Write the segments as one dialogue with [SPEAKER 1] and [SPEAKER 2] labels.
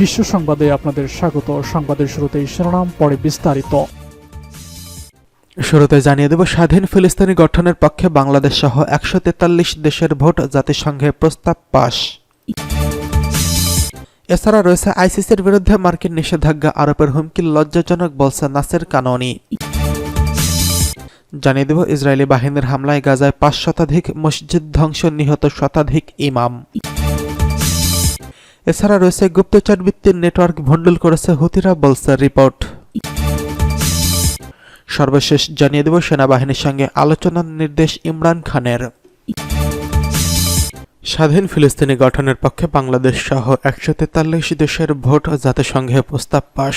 [SPEAKER 1] বিশ্ব সংবাদে আপনাদের স্বাগত। সংবাদের শুরুতেই শিরোনাম, পরে বিস্তারিত।
[SPEAKER 2] শুরুতে জানিয়ে দেব, স্বাধীন ফিলিস্তিনি গঠনের পক্ষে বাংলাদেশ সহ একশো তেতাল্লিশ দেশের ভোট জাতিসংঘে প্রস্তাব পাশ। এছাড়া রয়েছে আইসিসির বিরুদ্ধে মার্কিন নিষেধাজ্ঞা আরোপের হুমকি, লজ্জাজনক বলছে নাসের কাননি। জানিয়ে দেব, ইসরায়েলি বাহিনীর হামলায় গাজায় পাঁচ শতাধিক মসজিদ ধ্বংস, নিহত শতাধিক ইমাম। এছাড়া রয়েছে গুপ্তচর ভিত্তির নেটওয়ার্ক ভণ্ডুল করেছে হুতিরা বলছে রিপোর্ট। সর্বশেষ জানিয়ে দেব সেনাবাহিনীর সঙ্গে আলোচনার নির্দেশ ইমরান খানের। স্বাধীন ফিলিস্তিনি গঠনের পক্ষে বাংলাদেশ সহ একশো তেতাল্লিশ দেশের ভোট জাতিসংঘে প্রস্তাব পাশ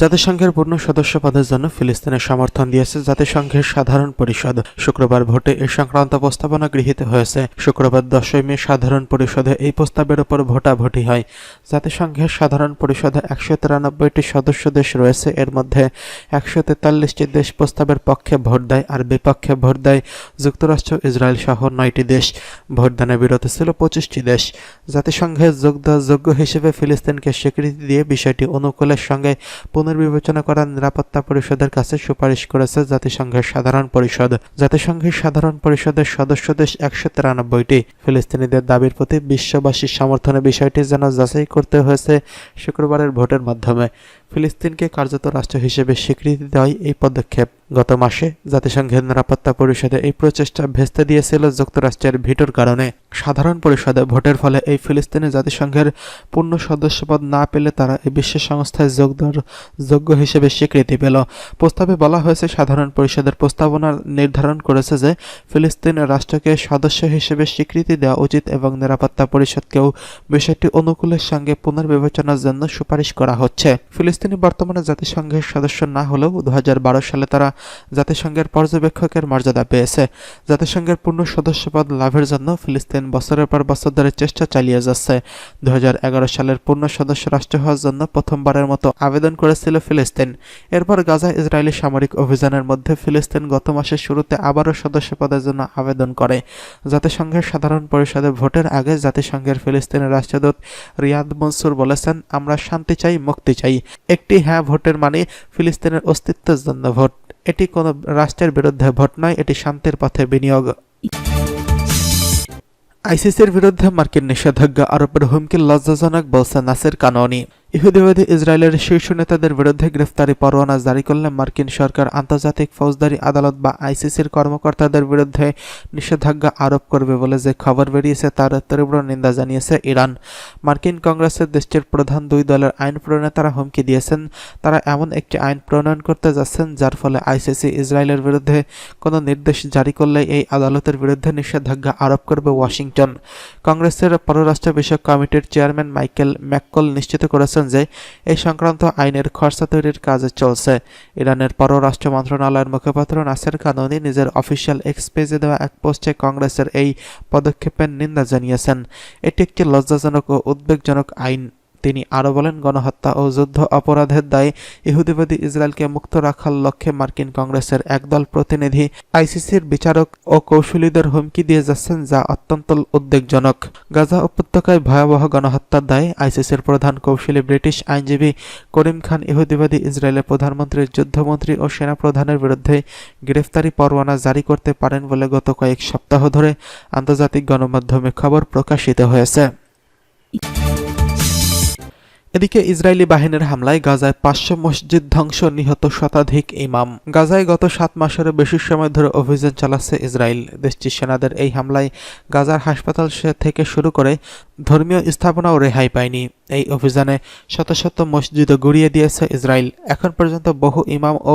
[SPEAKER 2] জাতিসংঘের পূর্ণ সদস্য পদের জন্য ফিলিস্তিনের সমর্থন দিয়েছে জাতিসংঘের সাধারণ পরিষদ। শুক্রবার ভোটে এ সংক্রান্ত প্রস্তাবনা গৃহীত হয়েছে। শুক্রবার দশই মে সাধারণ পরিষদে এই প্রস্তাবের উপর ভোটাভুটি হয়। জাতিসংঘের সাধারণ পরিষদে একশো তিরানব্বইটি সদস্য দেশ রয়েছে। এর মধ্যে একশো তেতাল্লিশটি দেশ প্রস্তাবের পক্ষে ভোট দেয় আর বিপক্ষে ভোট দেয় যুক্তরাষ্ট্র, ইসরায়েল সহ নয়টি দেশ। ভোটদানে বিরত ছিল পঁচিশটি দেশ। জাতিসংঘের যোগ যোগ্য হিসেবে ফিলিস্তিনকে স্বীকৃতি দিয়ে বিষয়টি অনুকূলের সঙ্গে পুনর্বিবেচনা করার নিরাপত্তা পরিষদের কাছে সুপারিশ করেছে জাতিসংঘের সাধারণ পরিষদ। জাতিসংঘের সাধারণ পরিষদের সদস্য দেশ একশো তিরানব্বইটি। ফিলিস্তিনিদের দাবির প্রতি বিশ্ববাসীর সমর্থনের বিষয়টি যেন যাচাই করতে হয়েছে শুক্রবারের ভোটের মাধ্যমে। ফিলিস্তিনকে কার্যত রাষ্ট্র হিসেবে স্বীকৃতি দেওয়াই এই পদক্ষেপ। গত মাসে জাতিসংঘের নিরাপত্তা পরিষদে এই প্রচেষ্টা ভেস্তে দিয়েছিল যুক্তরাষ্ট্রের ভিটোর কারণে। সাধারণ পরিষদে ভোটের ফলে এই ফিলিস্তিনি জাতিসংঘের পূর্ণ সদস্যপদ না পেলে তারা এই বিশ্ব সংস্থায় যোগ যোগ্য হিসেবে স্বীকৃতি পেল। প্রস্তাবে বলা হয়েছে, সাধারণ পরিষদের প্রস্তাবনা নির্ধারণ করেছে যে, ফিলিস্তিন রাষ্ট্রকে সদস্য হিসেবে স্বীকৃতি দেওয়া উচিত এবং নিরাপত্তা পরিষদকেও বিষয়টি অনুকূলের সঙ্গে পুনর্বিবেচনার জন্য সুপারিশ করা হচ্ছে। ফিলিস্তিনি বর্তমানে জাতিসংঘের সদস্য না হলেও দু হাজার বারো সালে তারা জাতিসংঘের পর্যবেক্ষকের মর্যাদা পেয়েছে। জাতিসংঘের পূর্ণ সদস্যপদ লাভের জন্য ফিলিস্তিন বছরের পর বছর ধরে চেষ্টা চালিয়ে যাচ্ছে। দু সালের পূর্ণ সদস্য রাষ্ট্র হওয়ার জন্য প্রথমবারের মতো আবেদন করেছিল ফিলিস্তিন। এরপর গাজা ইসরায়েলি সামরিক অভিযানের মধ্যে ফিলিস্তিন গত মাসের শুরুতে আবারও সদস্য পদের জন্য আবেদন করে। জাতিসংঘের সাধারণ পরিষদে ভোটের আগে জাতিসংঘের ফিলিস্তিনের রাষ্ট্রদূত রিয়াদ মনসুর বলেছেন, আমরা শান্তি চাই, মুক্তি চাই। একটি হ্যাঁ ভোটের মানে ফিলিস্তিনের অস্তিত্বের জন্য ভোট। এটি কোন রাষ্ট্রের বিরুদ্ধে ভোট নয়, এটি শান্তির পথে বিনিয়োগ। আইসিসির বিরুদ্ধে মার্কিন নিষেধাজ্ঞা আরোপের হুমকি লজ্জাজনক, বলছে নাসির কাননি। ইহুদিবাদী ইসরায়েলের শীর্ষ নেতাদের বিরুদ্ধে গ্রেফতারি পরোয়ানা জারি করলে মার্কিন সরকার। আন্তর্জাতিক ফৌজদারি আদালত বা আইসিসির কর্মকর্তাদের বিরুদ্ধে নিষেধাজ্ঞা আরোপ করবে বলে যে খবর বেরিয়েছে তার তীব্র নিন্দা জানিয়েছে ইরান। মার্কিন কংগ্রেসের দেশটির প্রধান দুই দলের আইন প্রণেতারা হুমকি দিয়েছেন। তারা এমন একটি আইন প্রণয়ন করতে যাচ্ছেন যার ফলে আইসিসি ইসরায়েলের বিরুদ্ধে কোনো নির্দেশ জারি করলে এই আদালতের বিরুদ্ধে নিষেধাজ্ঞা আরোপ করবে ওয়াশিংটন। কংগ্রেসের পররাষ্ট্র বিষয়ক কমিটির চেয়ারম্যান মাইকেল ম্যাককল নিশ্চিত করেছেন বলেছেন যে, এই সংক্রান্ত আইনের খসড়া তৈরির কাজ চলছে। ইরানের পররাষ্ট্র মন্ত্রণালয়ের মুখপাত্র নাসের কানুনি নিজের অফিসিয়াল এক্স পেজে দেওয়া এক পোস্টে কংগ্রেসের এই পদক্ষেপের নিন্দা জানিয়েছেন। এটি একটি লজ্জাজনক ও উদ্বেগজনক আইন। তিনি আরও বলেন, গণহত্যা ও যুদ্ধ অপরাধের দায়ে ইহুদিবাদী ইসরায়েলকে মুক্ত রাখার লক্ষ্যে মার্কিন কংগ্রেসের একদল প্রতিনিধি আইসিসির বিচারক ও কৌশলীদের হুমকি দিয়ে যাচ্ছেন, যা অত্যন্ত উদ্বেগজনক। গাজা উপত্যকায় ভয়াবহ গণহত্যার দায়ে আইসিসির প্রধান কৌশলী ব্রিটিশ আইনজীবী করিম খান ইহুদিবাদী ইসরায়েলের প্রধানমন্ত্রীর যুদ্ধমন্ত্রী ও সেনাপ্রধানের বিরুদ্ধে গ্রেফতারি পরোয়ানা জারি করতে পারেন বলে গত কয়েক সপ্তাহ ধরে আন্তর্জাতিক গণমাধ্যমে খবর প্রকাশিত হয়েছে। এদিকে ইসরায়েলি বাহিনীর হামলায় গাজায় পাঁচশো মসজিদ ধ্বংস নিহত শতাধিক ইমাম। গাজায় গত সাত মাসেরও বেশি সময় ধরে অভিযান চালাচ্ছে ইসরায়েল। দেশটির সেনাদের এই হামলায় গাজার হাসপাতাল থেকে শুরু করে ধর্মীয় স্থাপনাও রেহাই পায়নি। এই অভিযানে শত শত মসজিদও গুড়িয়ে দিয়েছে ইসরায়েল। এখন পর্যন্ত বহু ইমাম ও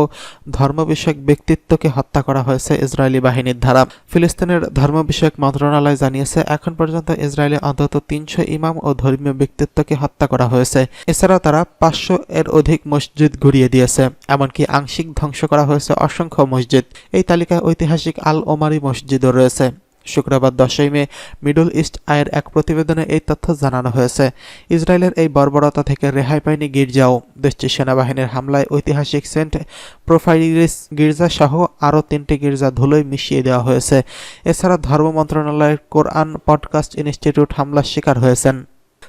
[SPEAKER 2] ধর্ম বিষয়ক ব্যক্তিত্বকে হত্যা করা হয়েছে ইসরায়েলি বাহিনীর দ্বারা। ফিলিস্তিনের ধর্ম বিষয়ক মন্ত্রণালয় জানিয়েছে, এখন পর্যন্ত ইসরায়েলে অন্তত তিনশো ইমাম ও ধর্মীয় ব্যক্তিত্বকে হত্যা করা হয়েছে। এছাড়া তারা পাঁচশো এর অধিক মসজিদ ঘুরিয়ে দিয়েছে, এমনকি আংশিক ধ্বংস করা হয়েছে অসংখ্য মসজিদ। এই তালিকায় ঐতিহাসিক আল ওমারি মসজিদও রয়েছে। শুক্রবার দশই মে মিডল ইস্ট আয়ের এক প্রতিবেদনে এই তথ্য জানানো হয়েছে। ইসরায়েলের এই বর্বরতা থেকে রেহাই পায়নি গির্জাও। দেশটির সেনাবাহিনীর হামলায় ঐতিহাসিক সেন্ট প্রোফাইলিস গির্জা সহ আরও তিনটি গির্জা ধুলোয় মিশিয়ে দেওয়া হয়েছে। এছাড়া ধর্ম মন্ত্রণালয়ের কোরআন পডকাস্ট ইনস্টিটিউট হামলার শিকার হয়েছেন।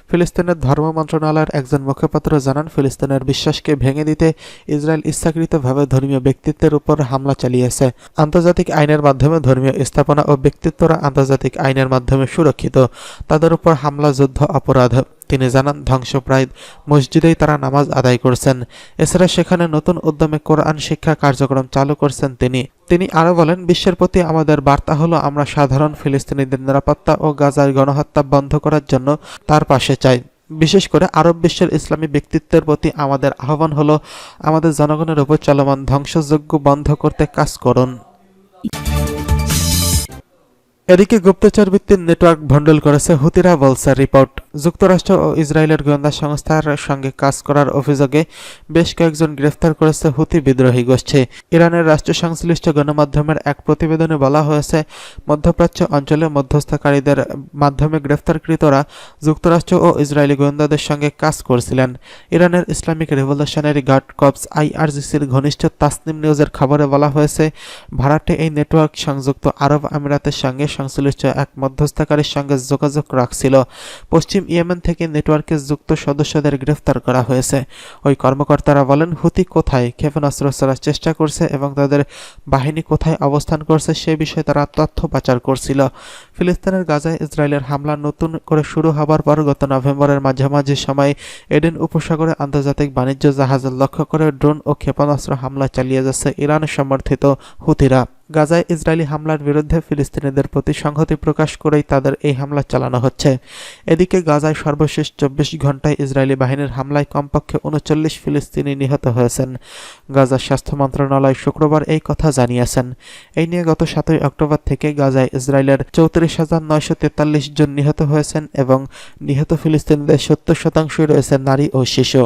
[SPEAKER 2] ফিলিস্তিনের ধর্ম মন্ত্রণালয়ের একজন মুখপাত্র জানান, ফিলিস্তিনের বিশ্বাসকে ভেঙে দিতে ইসরায়েল ইচ্ছাকৃতভাবে ধর্মীয় ব্যক্তিত্বের উপর হামলা চালিয়েছে। আন্তর্জাতিক আইনের মাধ্যমে ধর্মীয় স্থাপনা ও ব্যক্তিত্বরা আন্তর্জাতিক আইনের মাধ্যমে সুরক্ষিত। তাদের উপর হামলা, যুদ্ধ, অপরাধ। তিনি জানান, ধ্বংসপ্রায় মসজিদেই তারা নামাজ আদায় করছেন। এছাড়া সেখানে নতুন উদ্যমে কোরআন শিক্ষা কার্যক্রম চালু করছেন তিনি। তিনি আরও বলেন, বিশ্বের প্রতি আমাদের বার্তা হলো, আমরা সাধারণ ফিলিস্তিনিদের নিরাপত্তা ও গাজার গণহত্যা বন্ধ করার জন্য তার পাশে চাই। বিশেষ করে আরব বিশ্বের ইসলামী ব্যক্তিত্বের প্রতি আমাদের আহ্বান হলো, আমাদের জনগণের উপর চলমান ধ্বংসযজ্ঞ বন্ধ করতে কাজ করুন। এদিকে গুপ্তচর ভিত্তিক নেটওয়ার্ক ভণ্ডুল করেছে হুতিরা বলছে রিপোর্ট। যুক্তরাষ্ট্র ও ইসরায়েলের গোয়েন্দা সংস্থার সঙ্গে কাজ করার অভিযোগে বেশ কয়েকজন গ্রেফতার করেছে হুতি বিদ্রোহী গোষ্ঠী। ইরানের রাষ্ট্র সংশ্লিষ্ট গণমাধ্যমের এক প্রতিবেদনে বলা হয়েছে, মধ্যপ্রাচ্য অঞ্চলে মধ্যস্থকারীদের মাধ্যমে গ্রেফতারকৃতরা যুক্তরাষ্ট্র ও ইসরায়েলি গোয়েন্দাদের সঙ্গে কাজ করছিলেন। ইরানের ইসলামিক রেভলিউশনারি গার্ড কপস আইআরজিসির ঘনিষ্ঠ তাসনিম নিউজের খবরে বলা হয়েছে ভাড়াটে এই নেটওয়ার্ক সংযুক্ত আরব আমিরাতের সঙ্গে সংশ্লিষ্ট এক মধ্যস্থকারীর সঙ্গে যোগাযোগ রাখছিল। পশ্চিম ইয়েমেন থেকে নেটওয়ার্কে যুক্ত সদস্যদের গ্রেফতার করা হয়েছে। ওই কর্মকর্তারা বলেন, হুতি কোথায়? ক্ষেপণাস্ত্র ছোড়ার চেষ্টা করছে এবং তাদের বাহিনী কোথায় অবস্থান করছে সে বিষয়ে তারা তথ্য পাচার করছিল। ফিলিস্তিনের গাজায় ইসরায়েলের হামলা নতুন করে শুরু হবার পর গত নভেম্বরের মাঝামাঝি সময়ে এডেন উপসাগরে আন্তর্জাতিক বাণিজ্য জাহাজের লক্ষ্য করে ড্রোন ও ক্ষেপণাস্ত্র হামলা চালিয়ে যাচ্ছে ইরান সমর্থিত হুতিরা। গাজায় ইসরায়েলি হামলার বিরুদ্ধে ফিলিস্তিনিদের প্রতি সংহতি প্রকাশ করেই তাদের এই হামলা চালানো হচ্ছে। এদিকে গাজায় সর্বশেষ চব্বিশ ঘন্টায় ইসরায়েলি বাহিনীর হামলায় কমপক্ষে উনচল্লিশ ফিলিস্তিনি নিহত হয়েছেন। গাজার স্বাস্থ্য মন্ত্রণালয় শুক্রবার এই কথা জানিয়েছেন। এই নিয়ে গত সাতই অক্টোবর থেকে গাজায় ইসরায়েলের চৌত্রিশ হাজার নয়শো তেতাল্লিশ জন নিহত হয়েছেন এবং নিহত ফিলিস্তিনিদের সত্তর শতাংশই রয়েছে নারী ও শিশু।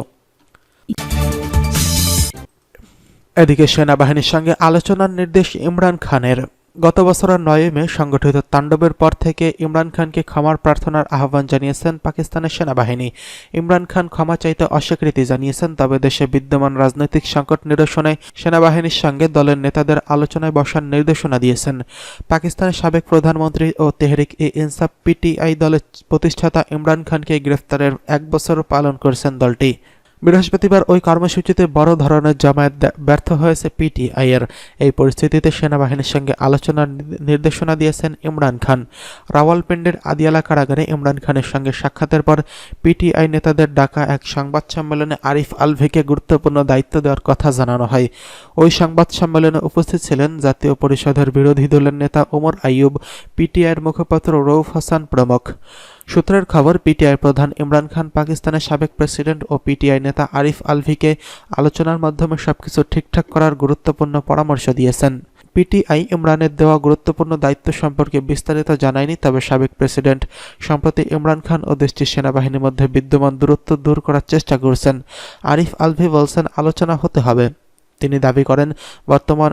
[SPEAKER 2] এদিকে সেনাবাহিনীর সঙ্গে আলোচনার নির্দেশ ইমরান খানের। গত বছরের নয় মে সংগঠিত তাণ্ডবের পর থেকে ইমরান খানকে ক্ষমার প্রার্থনার আহ্বান জানিয়েছেন পাকিস্তানের সেনাবাহিনী। ইমরান খান ক্ষমা চাইতে অস্বীকৃতি জানিয়েছেন, তবে দেশে বিদ্যমান রাজনৈতিক সংকট নিরসনে সেনাবাহিনীর সঙ্গে দলের নেতাদের আলোচনায় বসার নির্দেশনা দিয়েছেন। পাকিস্তানের সাবেক প্রধানমন্ত্রী ও তেহরিক এ ইনসাফ পিটিআই দলের প্রতিষ্ঠাতা ইমরান খানকে গ্রেফতারের এক বছর পালন করেছেন দলটি। বৃহস্পতিবার ওই কর্মসূচিতে বড় ধরনের জমায়েত ব্যর্থ হয়েছে পিটিআই এর এই পরিস্থিতিতে সেনাবাহিনীর সঙ্গে আলোচনার নির্দেশনা দিয়েছেন ইমরান খান। রাওয়ালপিন্ডির আদিয়ালা কারাগারে ইমরান খানের সঙ্গে সাক্ষাতের পর পিটিআই নেতাদের ডাকা এক সংবাদ সম্মেলনে আরিফ আলভিকে গুরুত্বপূর্ণ দায়িত্ব দেওয়ার কথা জানানো হয়। ওই সংবাদ সম্মেলনে উপস্থিত ছিলেন জাতীয় পরিষদের বিরোধী দলের নেতা ওমর আইয়ুব, পিটিআইয়ের মুখপাত্র রৌফ হাসান প্রমুখ। সূত্রের খবর পিটিআই প্রধান ইমরান খান পাকিস্তানের সাবেক প্রেসিডেন্ট ও পিটিআই নেতা আরিফ আলভিকে আলোচনার মাধ্যমে সবকিছু ঠিকঠাক করার গুরুত্বপূর্ণ পরামর্শ দিয়েছেন। পিটিআই ইমরানের দেওয়া গুরুত্বপূর্ণ দায়িত্ব সম্পর্কে বিস্তারিত জানায়নি, তবে সাবেক প্রেসিডেন্ট সম্প্রতি ইমরান খান ও দেশটির সেনাবাহিনীর মধ্যে বিদ্যমান দূরত্ব দূর করার চেষ্টা করছেন। আরিফ আলভি বলছেন, আলোচনা হতে হবে। তিনি দাবি করেন, বর্তমান